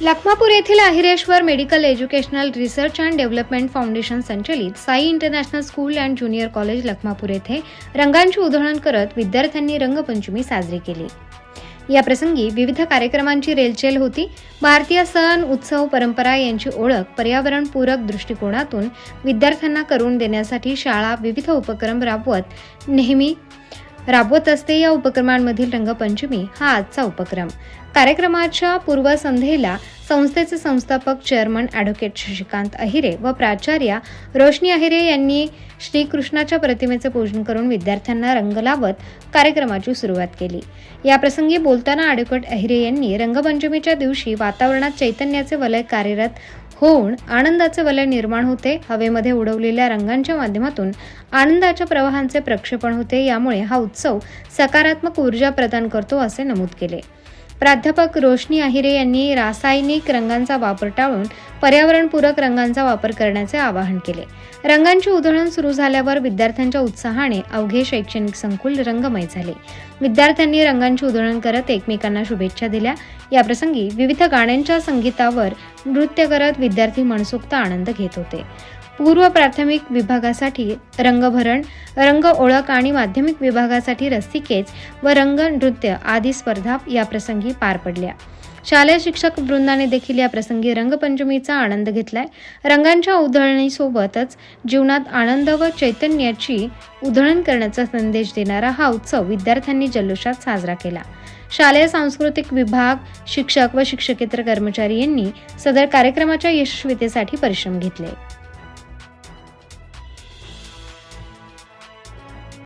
लखमापूर येथील Ahireshwar medical educational research and development foundation संचलित Sai international school and junior college Lakhmapur येथे रंगांची उधळण करत विद्यार्थ्यांनी रंगपंचमी साजरी केली. या प्रसंगी विविध कार्यक्रमांची रेलचेल होती. भारतीय सण उत्सव परंपरा यांची ओळख पर्यावरणपूरक दृष्टिकोनातून विद्यार्थ्यांना करून देण्यासाठी शाळा विविध उपक्रम राबवत नेहमी राबवत असते या उपक्रमांमधील रंगपंचमी हा आजचा उपक्रम. कार्यक्रमाच्या पूर्वसंध्येला संस्थेचे संस्थापक चेअरमन ॲडव्होकेट शशिकांत अहिरे व प्राचार्या रोशनी अहिरे यांनी श्रीकृष्णाच्या प्रतिमेचे पूजन करून विद्यार्थ्यांना रंग लावत कार्यक्रमाची सुरुवात केली. या प्रसंगी बोलताना ॲडव्होकेट अहिरे यांनी रंगपंचमीच्या दिवशी वातावरणात चैतन्याचे वलय कार्यरत होऊन आनंदाचे वलय निर्माण होते. हवेमध्ये उडवलेल्या रंगांच्या माध्यमातून आनंदाच्या प्रवाहांचे प्रक्षेपण होते. यामुळे हा उत्सव सकारात्मक ऊर्जा प्रदान करतो असे नमूद केले. प्राध्यापक रोशनी आहिरे यांनी रासायनिक रंगांचा वापर टाळून पर्यावरणपूरक रंगांचा वापर करण्याचे आवाहन केले. रंगांची उधळण सुरू झाल्यावर विद्यार्थ्यांच्या उत्साहाने अवघे शैक्षणिक संकुल रंगमय झाले. विद्यार्थ्यांनी रंगांची उधळण करत एकमेकांना शुभेच्छा दिल्या. याप्रसंगी विविध गाण्यांच्या संगीतावर नृत्य करत विद्यार्थी मनसोक्त आनंद घेत होते. पूर्व प्राथमिक विभागासाठी रंगभरण रंग ओळख आणि माध्यमिक विभागासाठी रस्सीकेच व रंग नृत्य आदी स्पर्धा या प्रसंगी पार पडल्या. शालेय शिक्षक वृंदाने देखील या प्रसंगी रंगपंचमीचा आनंद घेतलाय. रंगांच्या उधळणीसोबतच जीवनात आनंद व चैतन्याची उधळण करण्याचा संदेश देणारा हा उत्सव विद्यार्थ्यांनी जल्लोषात साजरा केला. शालेय सांस्कृतिक विभाग शिक्षक व शिक्षकेतर कर्मचारी यांनी सदर कार्यक्रमाच्या यशस्वीतेसाठी परिश्रम घेतले.